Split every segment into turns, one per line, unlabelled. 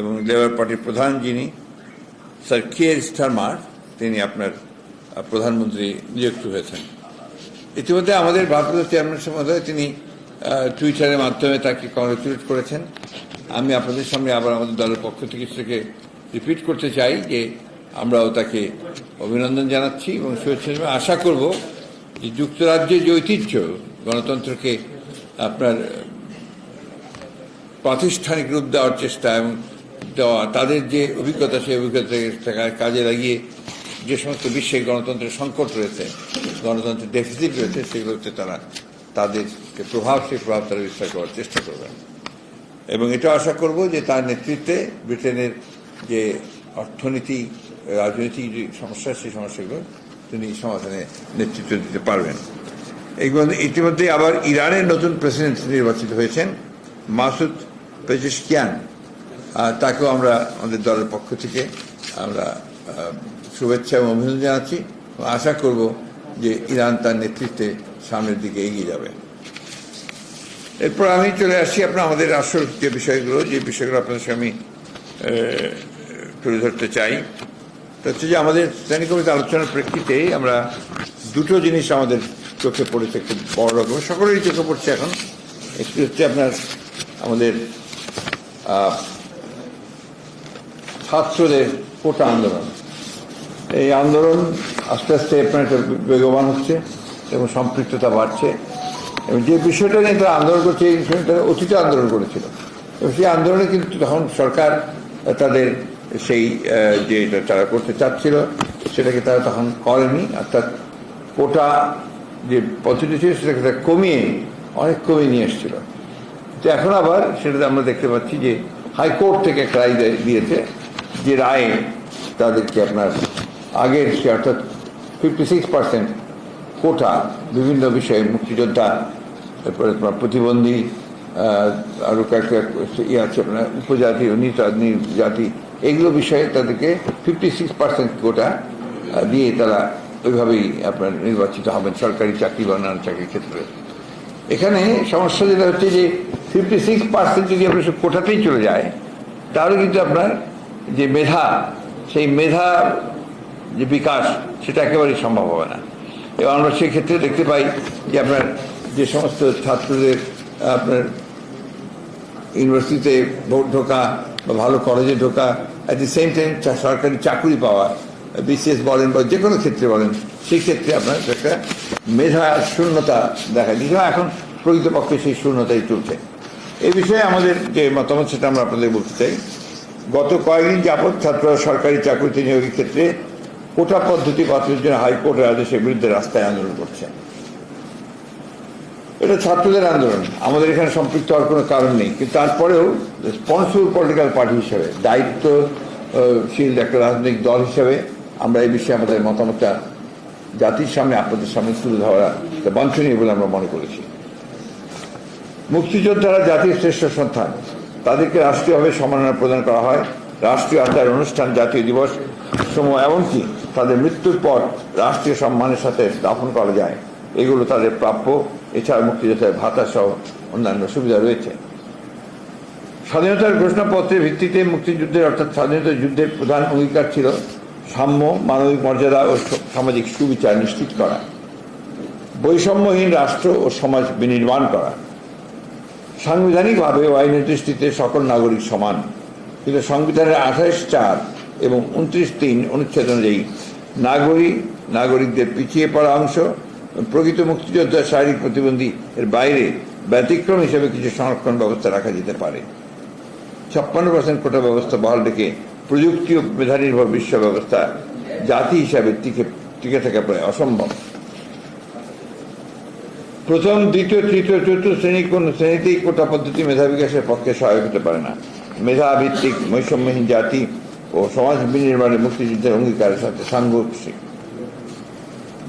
এবং লেবার পার্টির প্রধান যিনি, স্যার কিয়ের স্টারমার তিনি আপনার প্রধানমন্ত্রী নিযুক্ত হয়েছেন ইতিমধ্যে আমাদের ভারপ্রাপ্ত চেয়ারম্যান মহোদয় তিনি টুইটারের মাধ্যমে তাকে কংগ্রেচুলেট করেছেন আমি আপনাদের সামনে আবার আমাদের দলের পক্ষ থেকে সেটাকে রিপিট করতে চাই যে আমরাও তাকে অভিনন্দন জানাচ্ছি এবং শুভেচ্ছা। আশা করব যে যুক্তরাজ্যের যে ঐতিহ্য, গণতন্ত্রকে আপনার প্রাতিষ্ঠানিক রূপ দেওয়ার চেষ্টা এবং দেওয়া, তাদের যে অভিজ্ঞতা, সেই অভিজ্ঞতা কাজে লাগিয়ে যে সমস্ত বিশ্বে গণতন্ত্রের সংকট রয়েছে, গণতন্ত্রের ডেফিসিট রয়েছে সেগুলোতে তারা তাদের যে প্রভাব, সেই প্রভাব তারা বিস্তার করার চেষ্টা করবেন এবং এটা আশা করব যে তার নেতৃত্বে ব্রিটেনের যে অর্থনীতি, রাজনৈতিক যে সমস্যা, সেই সমস্যাগুলো তিনি সমাধানে নেতৃত্ব দিতে পারবেন। এইগুলো ইতিমধ্যে আবার ইরানের নতুন প্রেসিডেন্ট নির্বাচিত হয়েছেন, মাসুদ পেজেশকিয়ান। তাকেও আমরা আমাদের দলের পক্ষ থেকে আমরা শুভেচ্ছা এবং অভিনন্দন জানাচ্ছি। আশা করব যে ইরান তার নেতৃত্বে সামনের দিকে এগিয়ে যাবে। এরপর আমি চলে আসি আপনার, আমাদের আসল যে বিষয়গুলো যে বিষয়গুলো আপনাদের সঙ্গে আমি তুলে ধরতে চাই। হচ্ছে যে আমাদের শ্রেণি কমিটি আলোচনার প্রেক্ষিতে আমরা দুটো জিনিস আমাদের চোখে পড়েছে খুব বড় রকম সকলেরই চোখে পড়ছে এখন। একটি হচ্ছে আপনার, আমাদের ছাত্রদের কোটা আন্দোলন। এই আন্দোলন আস্তে আস্তে আপনার একটা বেগবান হচ্ছে এবং সম্পৃক্ততা বাড়ছে। এবং যে বিষয়টা নিয়ে তারা আন্দোলন করছে, এই বিষয়টা তারা অতীতে আন্দোলন করেছিল। এবং সেই আন্দোলনে কিন্তু তখন সরকার তাদের সেই যে তারা করতে চাচ্ছিল, সেটাকে তারা তখন করেনি। অর্থাৎ কোটা যে পদ্ধতি ছিল, সেটাকে তারা কমিয়ে, অনেক কমিয়ে নিয়ে এসেছিল। তো এখন আবার সেটাতে আমরা দেখতে পাচ্ছি যে হাইকোর্ট থেকে রায় দিয়েছে। যে রায়ে তাদেরকে আপনার আগের সে অর্থাৎ ফিফটি সিক্স পার্সেন্ট কোটা বিভিন্ন বিষয়ে মুক্তিযোদ্ধা তারপরে তোমার প্রতিবন্ধী আরও কয়েকটা ইয়ে আছে, আপনার উপজাতি জাতি, এগুলো বিষয়ে তাদেরকে ফিফটি সিক্স পার্সেন্ট কোটা দিয়ে তারা ওইভাবেই আপনার নির্বাচিত হবেন, সরকারি চাকরি বা অন্যান্য চাকরির ক্ষেত্রে। এখানে সমস্যা যেটা হচ্ছে যে ফিফটি সিক্স পার্সেন্ট যদি আপনার কোটাতেই চলে যায়, তাহলে কিন্তু আপনার যে মেধা, সেই মেধা যে বিকাশ, সেটা একেবারেই সম্ভব হবে না। এবং আমরা সেক্ষেত্রে দেখতে পাই যে আপনার যে সমস্ত ছাত্রদের, আপনার ইউনিভার্সিটিতে ভোট ঢোকা বা ভালো কলেজে ঢোকা অ্যাট দি সেম টাইম সরকারি চাকরি পাওয়া, বিসিএস বলেন বা যে কোনো ক্ষেত্রে বলেন, সেই ক্ষেত্রে আপনার একটা মেধা শূন্যতা দেখা দিচ্ছে। এখন প্রকৃতপক্ষে সেই শূন্যতাই চলছে। এই বিষয়ে আমাদের যে মতামত, সেটা আমরা আপনাদের বলতে চাই। গত কয়েকদিন যাবৎ ছাত্ররা সরকারি চাকরিতে নিয়োগের ক্ষেত্রে কোটা পদ্ধতি বাতিলের জন্য হাইকোর্টের আদেশের বিরুদ্ধে রাস্তায় আন্দোলন করছে। এটা ছাত্রদের আন্দোলন। আমাদের এখানে সম্পৃক্ত হওয়ার কোনো কারণ নেই। কিন্তু তারপরেও স্পন্সর পলিটিক্যাল পার্টি হিসেবে, দায়িত্বশীল একটা রাজনৈতিক দল হিসেবে আমরা এই বিষয়ে আমাদের মতামতটা জাতির সামনে, আপনাদের সামনে তুলে ধরা বাঞ্ছনীয় বলে আমরা মনে করেছি। মুক্তিযোদ্ধারা জাতির শ্রেষ্ঠ সন্তান। তাদেরকে রাষ্ট্রীয়ভাবে সম্মাননা প্রদান করা হয়। রাষ্ট্রীয় আচার অনুষ্ঠান, জাতীয় দিবস সময় এমনকি তাদের মৃত্যুর পর রাষ্ট্রীয় সম্মানের সাথে দাফন করা যায়। এগুলো তাদের প্রাপ্য। এছাড়া মুক্তিযোদ্ধার ভাতা সহ অন্যান্য সুবিধা রয়েছে। স্বাধীনতার ঘোষণাপত্রের ভিত্তিতে মুক্তিযুদ্ধের অর্থাৎ স্বাধীনতা যুদ্ধের প্রধান অঙ্গীকার ছিল সাম্য, মানবিক মর্যাদা ও সামাজিক সুবিচার নিশ্চিত করা। বৈষম্যহীন রাষ্ট্র ও সমাজ বিনির্মাণ করা। সাংবিধানিকভাবে আইনের দৃষ্টিতে সকল নাগরিক সমান। কিন্তু সংবিধানের আঠাশ চার এবং উনত্রিশ তিন অনুচ্ছেদ অনুযায়ী নাগরিক, নাগরিকদের পিছিয়ে পড়া অংশ, প্রকৃত মুক্তিযোদ্ধা, শারীরিক প্রতিবন্ধী এর বাইরে ব্যতিক্রম হিসেবে কিছু সংরক্ষণ ব্যবস্থা রাখা যেতে পারে। ছাপ্পান্ন পার্সেন্ট কোটা ব্যবস্থা বহাল রেখে প্রযুক্তি ও মেধা নির্ভর বিশ্ব ব্যবস্থা জাতি হিসাবে টিকে টিকে থাকা প্রায় অসম্ভব। প্রথম, দ্বিতীয়, তৃতীয়, চতুর্থ শ্রেণি কোন শ্রেণীতেই কোটা পদ্ধতি মেধা বিকাশের পক্ষে সহায়ক হতে পারে না। মেধা ভিত্তিক বৈষম্যহীন জাতি ও সমাজ বিনির্মাণে মুক্তিযুদ্ধের অঙ্গীকারের সাথে সাংঘর্ষিক।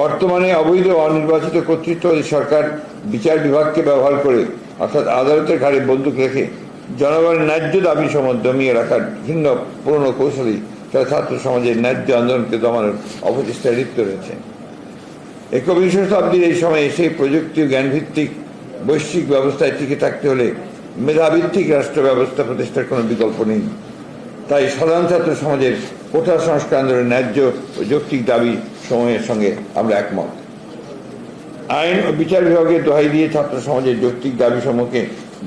বর্তমানে অবৈধ অনির্বাচিত কর্তৃত্ববাদী সরকার বিচার বিভাগকে ব্যবহার করে, অর্থাৎ আদালতের ঘাড়ে বন্দুক রেখে জনগণের ন্যায্য দাবি সম দমিয়ে রাখার ভিন্ন পুরনো কৌশলী তারা ছাত্র সমাজের ন্যায্য আন্দোলনকে দমানোর অপচেষ্টায় লিপ্ত রয়েছে। একবিংশ শতাব্দীর এই সময়ে সেই প্রযুক্তি ও জ্ঞানভিত্তিক বৈশ্বিক ব্যবস্থায় টিকে থাকতে হলে মেধাভিত্তিক রাষ্ট্র ব্যবস্থা প্রতিষ্ঠার কোনো বিকল্প নেই। তাই সাধারণ ছাত্র সমাজের কোঠা সংস্কার আন্দোলনের ন্যায্য ও যৌক্তিক দাবি সময়ের সঙ্গে আমরা একমত। আইন ও বিচার বিভাগের দোহাই দিয়ে ছাত্র সমাজের যৌক্তিক দাবি সমূহকে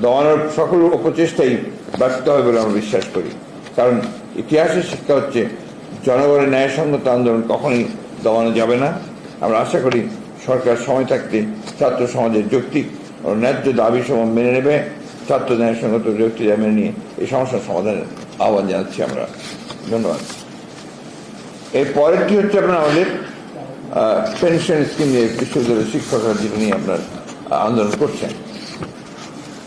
দমানোর সকল অপচেষ্টাই ব্যর্থ হবে বলে আমরা বিশ্বাস করি। কারণ ইতিহাসের শিক্ষা হচ্ছে, জনগণের ন্যায়সঙ্গত আন্দোলন কখনই দমানো যাবে না। আমরা আশা করি সরকার সময় থাকতে ছাত্র সমাজের যৌক্তিক ও ন্যায্য দাবি সমূহ মেনে নেবে। ছাত্র ন্যায়সঙ্গত যৌক্তিক দাবি মেনে নিয়ে এই সমস্যার সমাধানের আহ্বান জানাচ্ছি আমরা। ধন্যবাদ। এর পরেরটি হচ্ছে আপনার আমাদের পেনশন স্কিম নিয়ে বিশ্ববিদ্যালয়ের শিক্ষকরা যেটা নিয়ে আপনার আন্দোলন করছেন।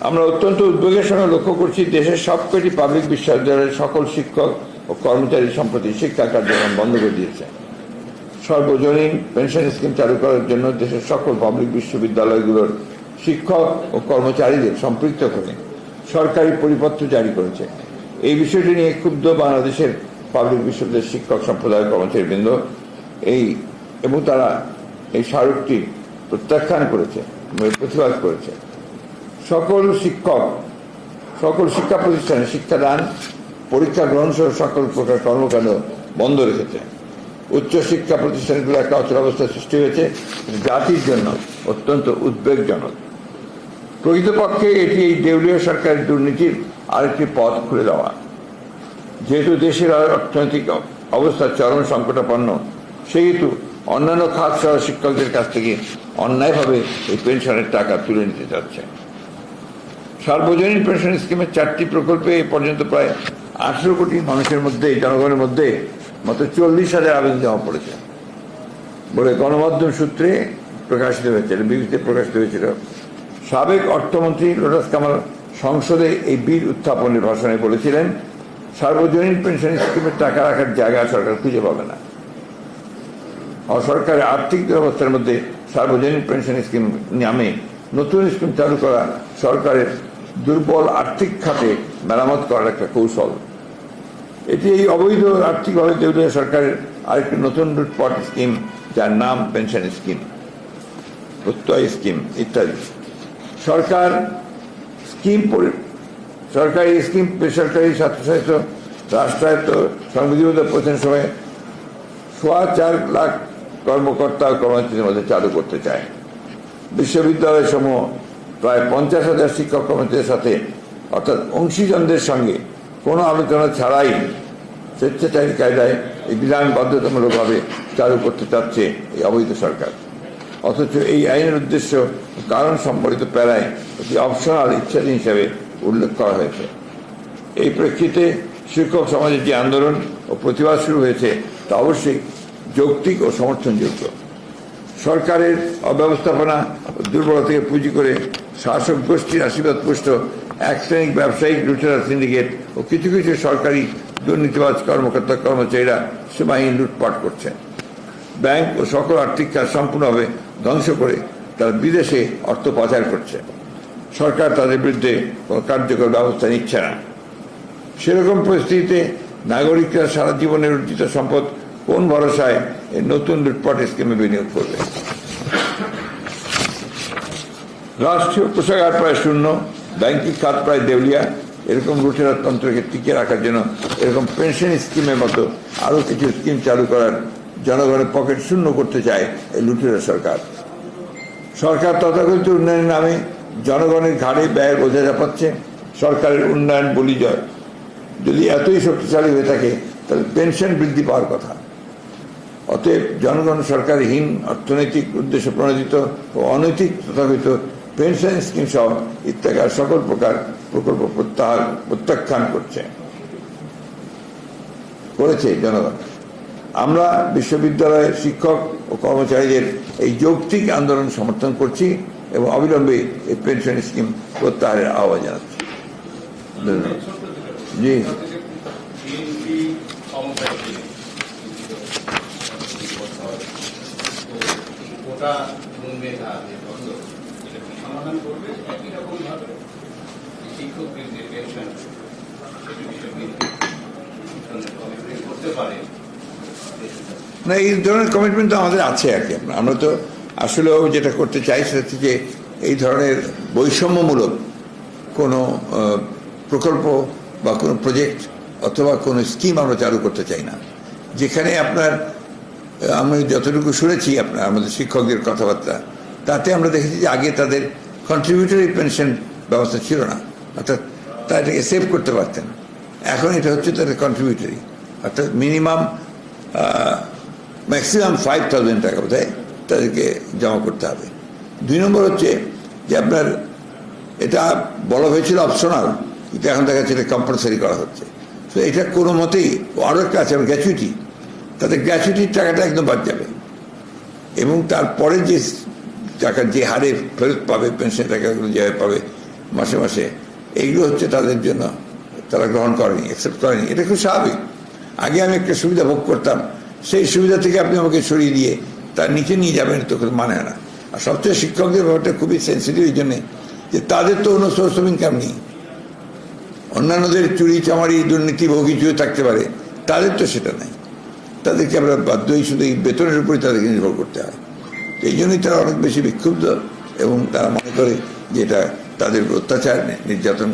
আমরা অত্যন্ত উদ্বেগের সঙ্গে লক্ষ্য করছি, দেশের সবকটি পাবলিক বিশ্ববিদ্যালয়ের সকল শিক্ষক ও কর্মচারী সম্প্রতি শিক্ষা কার্যক্রম বন্ধ করে দিয়েছে। সর্বজনীন পেনশন স্কিম চালু করার জন্য দেশের সকল পাবলিক বিশ্ববিদ্যালয়গুলোর শিক্ষক ও কর্মচারীদের সম্পৃক্ত করে সরকারি পরিপত্র জারি করেছে। এই বিষয়টি নিয়ে ক্ষুব্ধ বাংলাদেশের পাবলিক বিশ্ববিদ্যালয়ের শিক্ষক সম্প্রদায় কর্মচারীবৃন্দ এই এবং তারা এই স্মারকটি প্রত্যাখ্যান করেছে প্রতিবাদ করেছে। সকল শিক্ষক, সকল শিক্ষা প্রতিষ্ঠানে শিক্ষাদান, পরীক্ষা গ্রহণ সহ সকল প্রকার কর্মকাণ্ড বন্ধ রেখেছে। উচ্চ শিক্ষা প্রতিষ্ঠানগুলো একটা অচলাবস্থা সৃষ্টি হয়েছে জাতির জন্য, অত্যন্ত উদ্বেগজনক। প্রকৃতপক্ষে এটি এই দেউলীয় সরকারের দুর্নীতির আরেকটি পথ খুলে দেওয়া। যেহেতু দেশের অর্থনৈতিক অবস্থা চরম সংকটাপন্ন, সেহেতু অন্যান্য খাত সহ শিক্ষকদের কাছ থেকে অন্যায়ভাবে এই পেনশনের টাকা তুলে নিতে যাচ্ছে সার্বজনীন পেনশন স্কিমের চারটি প্রকল্পে এ পর্যন্ত প্রায় আঠেরো কোটি মানুষের মধ্যে, জনগণের মধ্যে মাত্র চল্লিশ হাজার আবেদন জমা পড়েছে। বলে গণমাধ্যম সূত্রে প্রকাশিত হয়েছিল বিবিসিতে প্রকাশিত হয়েছিল। সাবেক অর্থমন্ত্রী লোটাস কামাল সংসদে এই বিল উত্থাপনের ভাষণে বলেছিলেন, সার্বজনীন পেনশন স্কিমের টাকা রাখার জায়গা সরকার খুঁজে পাবে না। সরকারের আর্থিক দুরবস্থার মধ্যে সার্বজনীন পেনশন স্কিম নামে নতুন স্কিম চালু করা সরকারের দুর্বল আর্থিক খাতে মেরামত করার একটা কৌশল। এটি এই অবৈধ আর্থিকভাবে দেউলিয়া সরকারের আরেকটি নতুন লুটপাট স্কিম যার নাম পেনশন স্কিম প্রত্যয় স্কিম ইত্যাদি। সরকার স্কিম সরকারি স্কিম বেসরকারি স্বায়ত্তশাসিত রাষ্ট্রায়ত্ত সংবিধিবদ্ধ প্রতিষ্ঠান সময় সোয়া চার লাখ কর্মকর্তা কর্মচারীদের মধ্যে চালু করতে চায়। বিশ্ববিদ্যালয় সমূহ প্রায় পঞ্চাশ হাজার শিক্ষক কর্মচারীদের সাথে, অর্থাৎ অংশীজনদের সঙ্গে কোনো আলোচনা ছাড়াই স্বেচ্ছাচারী কায়দায় এই বিধান বাধ্যতামূলকভাবে চালু করতে চাচ্ছে এই অবৈধ সরকার। অথচ এই আইনের উদ্দেশ্য কারণ সম্পর্কিত প্যারায় একটি অপশনাল ইচ্ছাধীন হিসাবে উল্লেখ করা হয়েছে। এই প্রেক্ষিতে শিক্ষক সমাজের যে আন্দোলন ও প্রতিবাদ শুরু হয়েছে তা অবশ্যই যৌক্তিক ও সমর্থনযোগ্য। সরকারের অব্যবস্থাপনা ও দুর্বলতা থেকে পুঁজি করে শাসক গোষ্ঠীর আশীর্বাদ পুষ্ট এক শ্রেণিক ব্যবসায়িক লুটেরা সিন্ডিকেট ও কিছু কিছু সরকারি দুর্নীতিবাজ কর্মকর্তা কর্মচারীরা সীমাহীন লুটপাট করছে। ব্যাংক ও সকল আর্থিক কাজ সম্পূর্ণভাবে ধ্বংস করে তারা বিদেশে অর্থ পাচার করছে। সরকার তাদের বিরুদ্ধে কোনো কার্যকর ব্যবস্থা নিচ্ছে না। সেরকম পরিস্থিতিতে নাগরিকরা সারা জীবনের অর্জিত সম্পদ কোন ভরসায় এই নতুন লুটপাট স্কিমে বিনিয়োগ করবে? রাষ্ট্রীয় কোষাগার প্রায় শূন্য। ব্যাংকিং খাত প্রায় দেউলিয়া। এরকম লুটেরা তন্ত্রকে টিকে রাখার জন্য এরকম পেনশন স্কিমের মতো আরও কিছু স্কিম চালু করার জনগণের পকেট শূন্য করতে চায় এই লুটেরা সরকার। সরকার তথাকথিত উন্নয়নের নামে জনগণের ঘাড়ে ব্যয়ের বোঝা চাপাচ্ছে সরকারের উন্নয়ন বলি জয়। যদি এতই শক্তিশালী হয়ে থাকে, তাহলে পেনশন বৃদ্ধি পাওয়ার কথা। অতএব জনগণ সরকারহীন অর্থনৈতিক উদ্দেশ্য প্রণোদিত ও অনৈতিক তথাকথিত পেনশন স্কিম সহ ইত্যাকার সকল প্রকার প্রকল্প প্রত্যাহার, প্রত্যাখ্যান করছে। করেছে জনগণ। আমরা বিশ্ববিদ্যালয়ের শিক্ষক ও কর্মচারীদের এই যৌক্তিক আন্দোলন সমর্থন করছি এবং অবিলম্বে এই পেনশন স্কিম প্রত্যাহারের আহ্বান জানাচ্ছি। ধন্যবাদ। জি।
বিএনপি সমাধান করবে, একই রকম ভাবে শিক্ষকদের যে করতে পারে।
না, এই ধরনের কমিটমেন্ট তো আমাদের আছে আর কি। আমরা- তো আসলেও যেটা করতে চাই সেটা হচ্ছে যে এই ধরনের বৈষম্যমূলক কোনো প্রকল্প বা কোনো প্রজেক্ট অথবা কোনো স্কিম আমরা চালু করতে চাই না। যেখানে আপনার আমি যতটুকু শুনেছি আপনার, আমাদের শিক্ষকদের কথাবার্তা তাতে আমরা দেখেছি যে আগে তাদের কন্ট্রিবিউটরি পেনশন ব্যবস্থা ছিল না। অর্থাৎ তারা এটাকে সেভ করতে পারতেন। এখন এটা হচ্ছে তাদের কন্ট্রিবিউটরি অর্থাৎ মিনিমাম ম্যাক্সিমাম ফাইভ থাউজেন্ড টাকা বোধ তাদেরকে জমা করতে হবে। দুই নম্বর হচ্ছে যে আপনার এটা বলা হয়েছিল অপশনাল কিন্তু এখন দেখা যাচ্ছে এটা কম্পালসারি করা হচ্ছে। তো এটা কোনো মতেই, আরও একটা আছে গ্র্যাচুইটি তাদের গ্র্যাচুইটির টাকাটা একদম বাদ যাবে। এবং তারপরে যে টাকা যে হারে ফেরত পাবে পেনশন টাকাগুলো যেভাবে পাবে মাসে মাসে, এইগুলো হচ্ছে তাদের জন্য তারা গ্রহণ করেনি অ্যাকসেপ্ট করেনি। এটা খুব স্বাভাবিক। আগে আমি একটা সুবিধা ভোগ করতাম, সেই সুবিধা থেকে আপনি আমাকে সরিয়ে দিয়ে তার নিচে নিয়ে যাবেন, তো মানে না। আর সবচেয়ে শিক্ষকদের ব্যাপারটা খুবই সেন্সিটিভ এই জন্যে যে তাদের তো অন্য সোর্স অফ ইনকাম নেই। অন্যান্যদের চুরি, চামারি, দুর্নীতি কিছু থাকতে পারে, তাদের তো সেটা নাই। তাদেরকে আমরা বাধ্যই শুধু এই বেতনের উপরে তাদেরকে নির্ভর করতে হয়। এই জন্যই তারা অনেক বেশি বিক্ষুব্ধ এবং তারা মনে করে যে এটা তাদের অত্যাচার নির্যাতন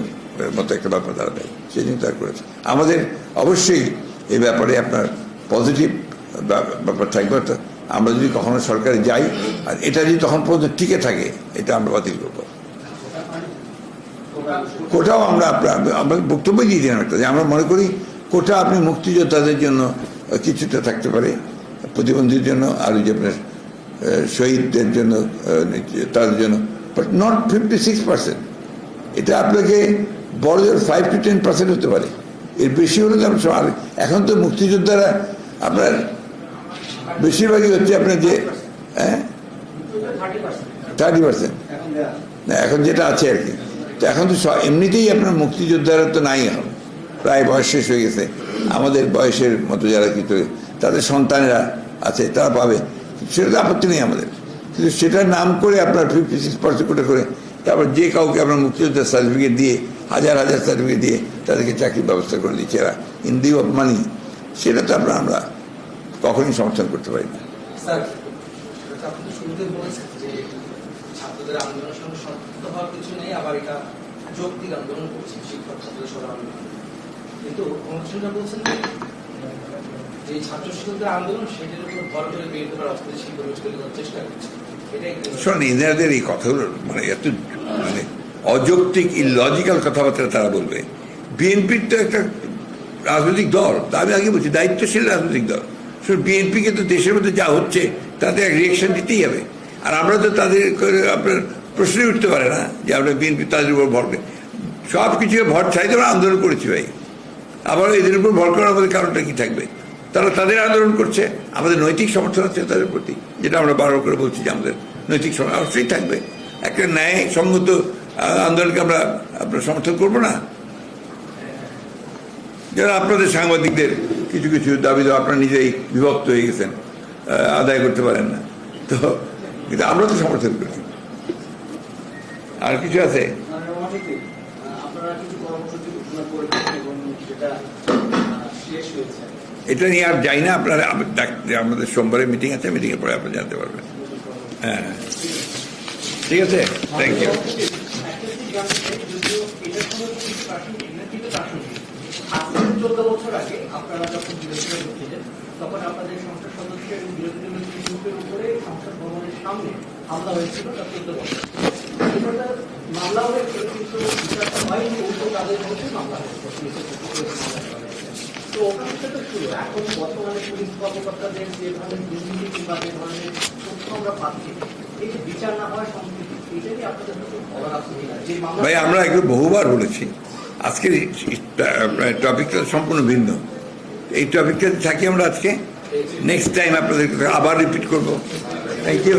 মতো একটা ব্যাপার দাঁড়াবে সেই জন্য তারা করেছে। আমাদের অবশ্যই এই ব্যাপারে আপনার পজিটিভ ব্যাপার থাকবে। অর্থাৎ আমরা যদি কখনো সরকারে যাই, আর এটা যদি তখন পর্যন্ত টিকে থাকে, এটা আমরা বাতিল করব। কোটাও আমরা আমরা বক্তব্য দিয়ে দিলাম একটা। যে আমরা মনে করি কোটা আপনি মুক্তিযোদ্ধাদের জন্য কিছুটা থাকতে পারে, প্রতিবন্ধীর জন্য, আর যে আপনার শহীদদের জন্য তাদের জন্য but not fifty six percent এটা আপনাকে বড়দের ফাইভ টু টেন পার্সেন্ট হতে পারে। এর বেশি হলে তো আর এখন তো মুক্তিযোদ্ধারা আপনার বেশিরভাগই হচ্ছে আপনার যে হ্যাঁ? থার্টি পার্সেন্ট না, এখন যেটা আছে আর কি। তো এখন তো এমনিতেই আপনার মুক্তিযোদ্ধারা তো নাই এখন। প্রায় বয়স শেষ হয়ে গেছে। আমাদের বয়সের মতো যারা কিছু তাদের সন্তানেরা আছে, তারা পাবে। সেটা আপত্তি নেই আমাদের। কিন্তু সেটার নাম করে আপনার ফিফটি সিক্স পার্সেন্ট করে তারপর যে কাউকে আপনার মুক্তিযোদ্ধার সার্টিফিকেট দিয়ে, হাজার হাজার সার্টিফিকেট দিয়ে তাদেরকে চাকরির ব্যবস্থা করে দিচ্ছে এরা। ইন দি অফ মানি, সেটা তো আমরা আমরা কখনই সমর্থন করতে পারি না।
কিন্তু বলছেন যে ছাত্র শিক্ষকদের আন্দোলন, সেটার উপর ভর করে বিরোধী করার অস্থিতিশীল পরিবেশ চেষ্টা করছে।
শোন এনাদের এই কথাগুলো মানে এত মানে অযৌক্তিক ইলজিক্যাল কথাবার্তা তারা বলবে। বিএনপির তো একটা রাজনৈতিক দল আমি আগে বলছি, দায়িত্বশীল রাজনৈতিক দল। শোন বিএনপিকে তো দেশের মধ্যে যা হচ্ছে, তাতে এক রিয়েকশন দিতেই হবে। আর আমরা তো তাদের আপনার প্রশ্নই উঠতে পারে না যে আমরা বিএনপি তাদের উপর ভরবে সব কিছু ভর ছাইতে আমরা আন্দোলন করেছি ভাই। আবার এদের উপর ভর করার আমাদের কারণটা কি থাকবে? তারা তাদের আন্দোলন করছে, আমাদের নৈতিক সমর্থন আছে তাদের প্রতি, যেটা আমরা বারবার করে বলছি যে আমাদের নৈতিক সমর্থন অবশ্যই থাকবে। একটা ন্যায় সঙ্গত আন্দোলনকে আমরা আপনার সমর্থন করব না। যারা আপনাদের সাংবাদিকদের কিছু কিছু দাবি দাওয়া, আপনারা নিজেই বিভক্ত হয়ে গেছেন আদায় করতে পারেন না। তো, কিন্তু আমরা তো সমর্থন করি আর কিছু আছে
মানে অনেকে, আহ, আপনারা কিছু কর্মসূচি ঘোষণা করেছেন এবং সেটা আহ, শেষ হয়েছে
এটা নিয়ে আর যাই না, আপনারা আমাদের সোমবারে মিটিং আছে মিটিংয়ের পরে আপনি জানতে পারবেন। হ্যাঁ। ঠিক আছে? থ্যাংক ইউ
মামলা হয়েছিল তো ওখান থেকে তো শুরু এখন বর্তমানে পুলিশ কর্মকর্তাদের যে ধরনের দুর্নীতি কিংবা যে ধরনের তথ্য আমরা পাচ্ছি এই যে বিচার না হওয়ার সংস্কৃতি এটা আপনাদের বলার আছে কিনা যে মামলা
ভাই আমরা এগুলো বহুবার বলেছি। আজকের টপিকটা সম্পূর্ণ ভিন্ন। এই টপিকটা থাকি আমরা আজকে নেক্সট টাইম আপনাদের আবার রিপিট করব। Thank you